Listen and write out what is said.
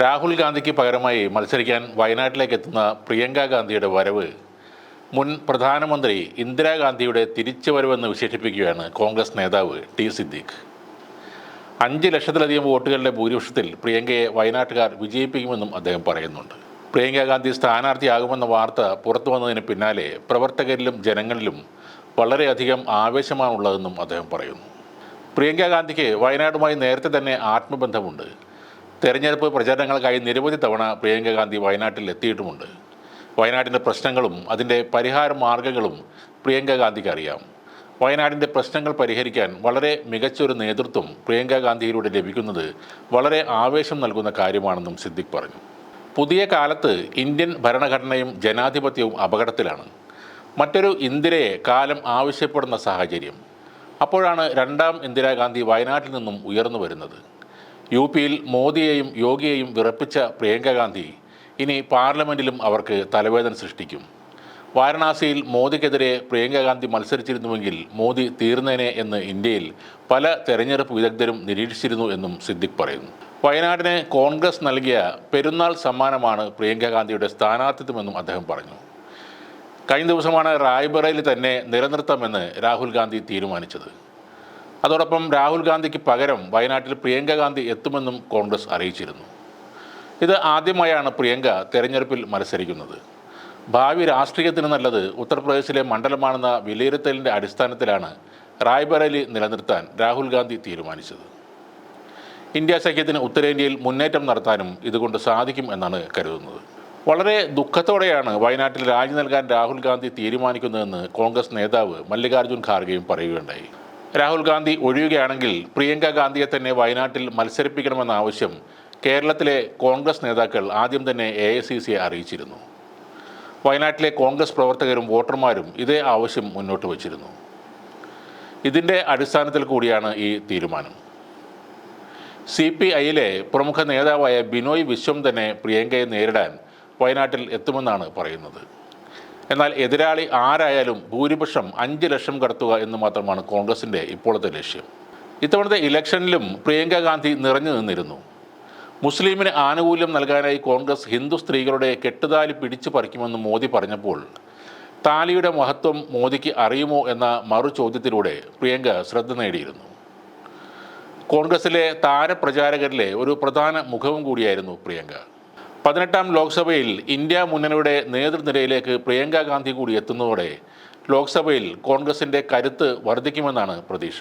രാഹുൽ ഗാന്ധിക്ക് പകരമായി മത്സരിക്കാൻ വയനാട്ടിലേക്ക് എത്തുന്ന പ്രിയങ്ക ഗാന്ധിയുടെ വരവ് മുൻ പ്രധാനമന്ത്രി ഇന്ദിരാഗാന്ധിയുടെ തിരിച്ചു വരവെന്ന് വിശേഷിപ്പിക്കുകയാണ് കോൺഗ്രസ് നേതാവ് ടി സിദ്ദീഖ്. അഞ്ച് ലക്ഷത്തിലധികം വോട്ടുകളുടെ ഭൂരിപക്ഷത്തിൽ പ്രിയങ്കയെ വയനാട്ടുകാർ വിജയിപ്പിക്കുമെന്നും അദ്ദേഹം പറയുന്നുണ്ട്. പ്രിയങ്ക ഗാന്ധി സ്ഥാനാർത്ഥിയാകുമെന്ന വാർത്ത പുറത്തു വന്നതിന് പിന്നാലെ പ്രവർത്തകരിലും ജനങ്ങളിലും വളരെയധികം ആവേശമാണുള്ളതെന്നും അദ്ദേഹം പറയുന്നു. പ്രിയങ്ക ഗാന്ധിക്ക് വയനാടുമായി നേരത്തെ തന്നെ ആത്മബന്ധമുണ്ട്. തെരഞ്ഞെടുപ്പ് പ്രചാരണങ്ങൾക്കായി നിരവധി തവണ പ്രിയങ്ക ഗാന്ധി വയനാട്ടിൽ എത്തിയിട്ടുമുണ്ട്. വയനാടിന്റെ പ്രശ്നങ്ങളും അതിന്റെ പരിഹാര മാർഗങ്ങളും പ്രിയങ്ക ഗാന്ധിക്ക് അറിയാം. വയനാടിന്റെ പ്രശ്നങ്ങൾ പരിഹരിക്കാൻ വളരെ മികച്ചൊരു നേതൃത്വം പ്രിയങ്ക ഗാന്ധിയിലൂടെ ലഭിക്കുന്നത് വളരെ ആവേശം നൽകുന്ന കാര്യമാണെന്നും സിദ്ദിഖ് പറഞ്ഞു. പുതിയ കാലത്ത് ഇന്ത്യൻ ഭരണഘടനയും ജനാധിപത്യവും അപകടത്തിലാണ്. മറ്റൊരു ഇന്ദിരയെ കാലം ആവശ്യപ്പെടുന്ന സാഹചര്യം. അപ്പോഴാണ് രണ്ടാം ഇന്ദിരാഗാന്ധി വയനാട്ടിൽ നിന്നും ഉയർന്നു വരുന്നത്. യു പിയിൽ മോദിയെയും യോഗിയെയും വിറപ്പിച്ച പ്രിയങ്ക ഗാന്ധി ഇനി പാർലമെന്റിലും അവർക്ക് തലവേദന സൃഷ്ടിക്കും. വാരണാസിയിൽ മോദിക്കെതിരെ പ്രിയങ്ക ഗാന്ധി മത്സരിച്ചിരുന്നുവെങ്കിൽ മോദി തീർന്നേനെ എന്ന് ഇന്ത്യയിൽ പല തെരഞ്ഞെടുപ്പ് വിദഗ്ധരും നിരീക്ഷിച്ചിരുന്നു എന്നും സിദ്ദിഖ് പറയുന്നു. വയനാടിന് കോൺഗ്രസ് നൽകിയ പെരുന്നാൾ സമ്മാനമാണ് പ്രിയങ്ക ഗാന്ധിയുടെ സ്ഥാനാർത്ഥിത്വമെന്നും അദ്ദേഹം പറഞ്ഞു. കഴിഞ്ഞ ദിവസമാണ് റായ്ബറയിൽ തന്നെ നിലനിർത്താമെന്ന് രാഹുൽ ഗാന്ധി തീരുമാനിച്ചത്. അതോടൊപ്പം രാഹുൽ ഗാന്ധിക്ക് പകരം വയനാട്ടിൽ പ്രിയങ്ക ഗാന്ധി എത്തുമെന്നും കോൺഗ്രസ് അറിയിച്ചിരുന്നു. ഇത് ആദ്യമായാണ് പ്രിയങ്ക തെരഞ്ഞെടുപ്പിൽ മത്സരിക്കുന്നത്. ഭാവി രാഷ്ട്രീയത്തിന് നല്ലത് ഉത്തർപ്രദേശിലെ മണ്ഡലമാണെന്ന വിലയിരുത്തലിന്റെ അടിസ്ഥാനത്തിലാണ് റായ്ബറേലി നിലനിർത്താൻ രാഹുൽ ഗാന്ധി തീരുമാനിച്ചത്. ഇന്ത്യ സഖ്യത്തിന് ഉത്തരേന്ത്യയിൽ മുന്നേറ്റം നടത്താനും ഇതുകൊണ്ട് സാധിക്കും എന്നാണ് കരുതുന്നത്. വളരെ ദുഃഖത്തോടെയാണ് വയനാട്ടിൽ രാജി നൽകാൻ രാഹുൽ ഗാന്ധി തീരുമാനിക്കുന്നതെന്ന് കോൺഗ്രസ് നേതാവ് മല്ലികാർജുൻ ഖാർഗെയും പറയുകയുണ്ടായി. രാഹുൽ ഗാന്ധി ഒഴിയുകയാണെങ്കിൽ പ്രിയങ്ക ഗാന്ധിയെ തന്നെ വയനാട്ടിൽ മത്സരിപ്പിക്കണമെന്ന ആവശ്യം കേരളത്തിലെ കോൺഗ്രസ് നേതാക്കൾ ആദ്യം തന്നെ എ ഐ സി സിയെ അറിയിച്ചിരുന്നു. വയനാട്ടിലെ കോൺഗ്രസ് പ്രവർത്തകരും വോട്ടർമാരും ഇതേ ആവശ്യം മുന്നോട്ട് വച്ചിരുന്നു. ഇതിന്റെ അടിസ്ഥാനത്തിൽ കൂടിയാണ് ഈ തീരുമാനം. സി പി ഐയിലെ പ്രമുഖ നേതാവായ ബിനോയ് വിശ്വം തന്നെ പ്രിയങ്കയെ നേരിടാൻ വയനാട്ടിൽ എത്തുമെന്നാണ് പറയുന്നത്. എന്നാൽ എതിരാളി ആരായാലും ഭൂരിപക്ഷം അഞ്ച് ലക്ഷം കടത്തുക എന്ന് മാത്രമാണ് കോൺഗ്രസിന്റെ ഇപ്പോഴത്തെ ലക്ഷ്യം. ഇത്തവണത്തെ ഇലക്ഷനിലും പ്രിയങ്ക ഗാന്ധി നിറഞ്ഞു നിന്നിരുന്നു. മുസ്ലിമിന് ആനുകൂല്യം നൽകാനായി കോൺഗ്രസ് ഹിന്ദു സ്ത്രീകളുടെ കെട്ടുതാലി പിടിച്ചു പറിക്കുമെന്ന് മോദി പറഞ്ഞപ്പോൾ താലിയുടെ മഹത്വം മോദിക്ക് അറിയുമോ എന്ന മറു ചോദ്യത്തിലൂടെ പ്രിയങ്ക ശ്രദ്ധ നേടിയിരുന്നു. കോൺഗ്രസിലെ താരപ്രചാരകരിലെ ഒരു പ്രധാന മുഖവും കൂടിയായിരുന്നു പ്രിയങ്ക. പതിനെട്ടാം ലോക്സഭയിൽ ഇന്ത്യ മുന്നണിയുടെ നേതൃനിരയിലേക്ക് പ്രിയങ്ക ഗാന്ധി കൂടി എത്തുന്നതോടെ ലോക്സഭയിൽ കോൺഗ്രസിന്റെ കരുത്ത് വർദ്ധിക്കുമെന്നാണ് പ്രതീക്ഷ.